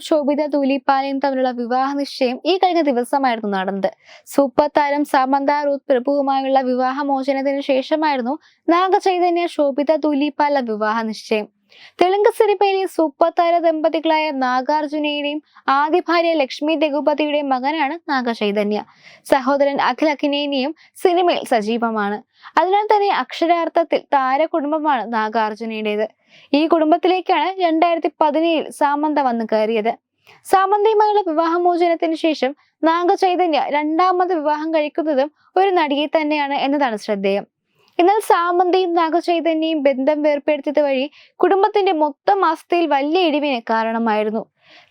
ശോഭിത തൂലിപ്പാലയും തമ്മിലുള്ള വിവാഹ നിശ്ചയം ഈ കഴിഞ്ഞ ദിവസമായിരുന്നു നടന്നത്. സൂപ്പർ താരം സമന്ത റൂത്ത് പ്രഭുവുമായുള്ള വിവാഹമോചനത്തിന് ശേഷമായിരുന്നു നാഗചൈതന്യ ശോഭിത തൂലിപ്പാല വിവാഹ നിശ്ചയം തെലുങ്ക് സിനിമയിലെ സൂപ്പർ താര ദമ്പതികളായ നാഗാർജുനയുടെയും ആദ്യ ഭാര്യ ലക്ഷ്മി രഘുപതിയുടെയും മകനാണ് നാഗചൈതന്യ. സഹോദരൻ അഖിൽ അഖിനേനിയും സിനിമയിൽ സജീവമാണ്. അതിനാൽ തന്നെ അക്ഷരാർത്ഥത്തിൽ താര കുടുംബമാണ് നാഗാർജുനയുടേത്. ഈ കുടുംബത്തിലേക്കാണ് രണ്ടായിരത്തി പതിനേഴിൽ സാമന്ത വന്നു കയറിയത്. സാമന്തയുമായുള്ള വിവാഹമോചനത്തിന് ശേഷം നാഗചൈതന്യ രണ്ടാമത് വിവാഹം കഴിക്കുന്നതും ഒരു നടിയെ തന്നെയാണ് എന്നതാണ് ശ്രദ്ധേയം. എന്നാൽ സാമന്തയും നാഗചൈതന്യയും ബന്ധം വേർപ്പെടുത്തിയത് വഴി കുടുംബത്തിന്റെ മൊത്തം അവസ്ഥയിൽ വലിയ ഇടിവിന് കാരണമായിരുന്നു.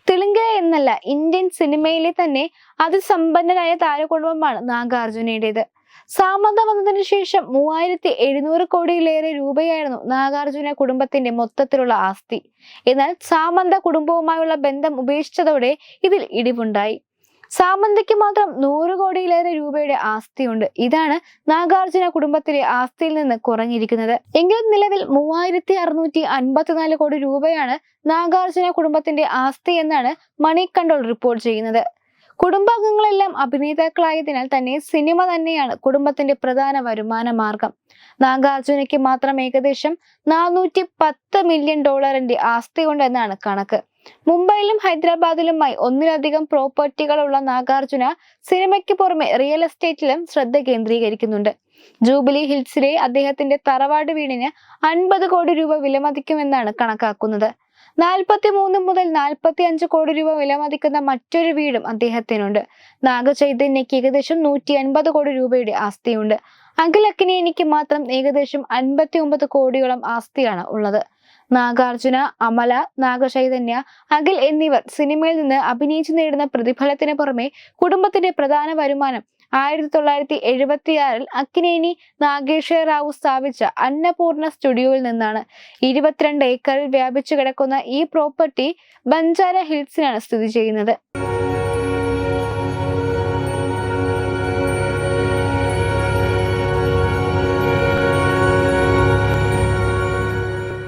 തെലുങ്ക് എന്നല്ല ഇന്ത്യൻ സിനിമയിലെ തന്നെ അതിസമ്പന്നരായ താരകുടുംബമാണ് നാഗാർജുനയുടേത്. സാമന്ത വന്നതിനു ശേഷം മൂവായിരത്തി എഴുന്നൂറ് കോടിയിലേറെ രൂപയായിരുന്നു നാഗാർജുന കുടുംബത്തിന്റെ മൊത്തത്തിലുള്ള ആസ്തി. എന്നാൽ സാമന്ത കുടുംബവുമായുള്ള ബന്ധം ഉപേക്ഷിച്ചതോടെ ഇതിൽ ഇടിവുണ്ടായി. സാമന്തയ്ക്ക് മാത്രം നൂറ് കോടിയിലേറെ രൂപയുടെ ആസ്തിയുണ്ട്. ഇതാണ് നാഗാർജുന കുടുംബത്തിലെ ആസ്തിയിൽ നിന്ന് കുറഞ്ഞിരിക്കുന്നത്. എങ്കിലും നിലവിൽ മൂവായിരത്തി അറുന്നൂറ്റി അൻപത്തിനാല് കോടി രൂപയാണ് നാഗാർജുന കുടുംബത്തിന്റെ ആസ്തി എന്നാണ് മണി കൺട്രോൾ റിപ്പോർട്ട് ചെയ്യുന്നത്. കുടുംബാംഗങ്ങളെല്ലാം അഭിനേതാക്കളായതിനാൽ തന്നെ സിനിമ തന്നെയാണ് കുടുംബത്തിന്റെ പ്രധാന വരുമാന മാർഗം. നാഗാർജുനയ്ക്ക് മാത്രം ഏകദേശം നാനൂറ്റി പത്ത് മില്യൺ ഡോളറിന്റെ ആസ്തിയുണ്ട് എന്നാണ് കണക്ക്. മുംബൈയിലും ഹൈദരാബാദിലുമായി ഒന്നിലധികം പ്രോപ്പർട്ടികളുള്ള നാഗാർജുന സിനിമയ്ക്ക് പുറമെ റിയൽ എസ്റ്റേറ്റിലും ശ്രദ്ധ കേന്ദ്രീകരിക്കുന്നുണ്ട്. ജൂബിലി ഹിൽസിലെ അദ്ദേഹത്തിന്റെ തറവാട് വീടിന് അൻപത് കോടി രൂപ വിലമതിക്കുമെന്നാണ് കണക്കാക്കുന്നത്. നാൽപ്പത്തി മൂന്ന് മുതൽ നാൽപ്പത്തി അഞ്ച് കോടി രൂപ വിലമതിക്കുന്ന മറ്റൊരു വീടും അദ്ദേഹത്തിനുണ്ട്. നാഗചൈതന്യക്ക് ഏകദേശം നൂറ്റി അൻപത് കോടി രൂപയുടെ ആസ്തിയുണ്ട്. അഖിൽ എനിക്ക് മാത്രം ഏകദേശം അൻപത്തി ഒമ്പത് കോടിയോളം ആസ്തിയാണ് ഉള്ളത്. നാഗാർജുന അമല നാഗചൈതന്യ അഖിൽ എന്നിവർ സിനിമയിൽ നിന്ന് അഭിനയിച്ചു നേടുന്ന പ്രതിഫലത്തിന് പുറമെ കുടുംബത്തിന്റെ പ്രധാന വരുമാനം ആയിരത്തി തൊള്ളായിരത്തി എഴുപത്തിയാറിൽ അക്കിനേനി നാഗേശ്വര റാവു സ്ഥാപിച്ച അന്നപൂർണ സ്റ്റുഡിയോയിൽ നിന്നാണ്. ഇരുപത്തിരണ്ട് ഏക്കറിൽ വ്യാപിച്ചു കിടക്കുന്ന ഈ പ്രോപ്പർട്ടി ബഞ്ചാര ഹിൽസിലാണ് സ്ഥിതി ചെയ്യുന്നത്.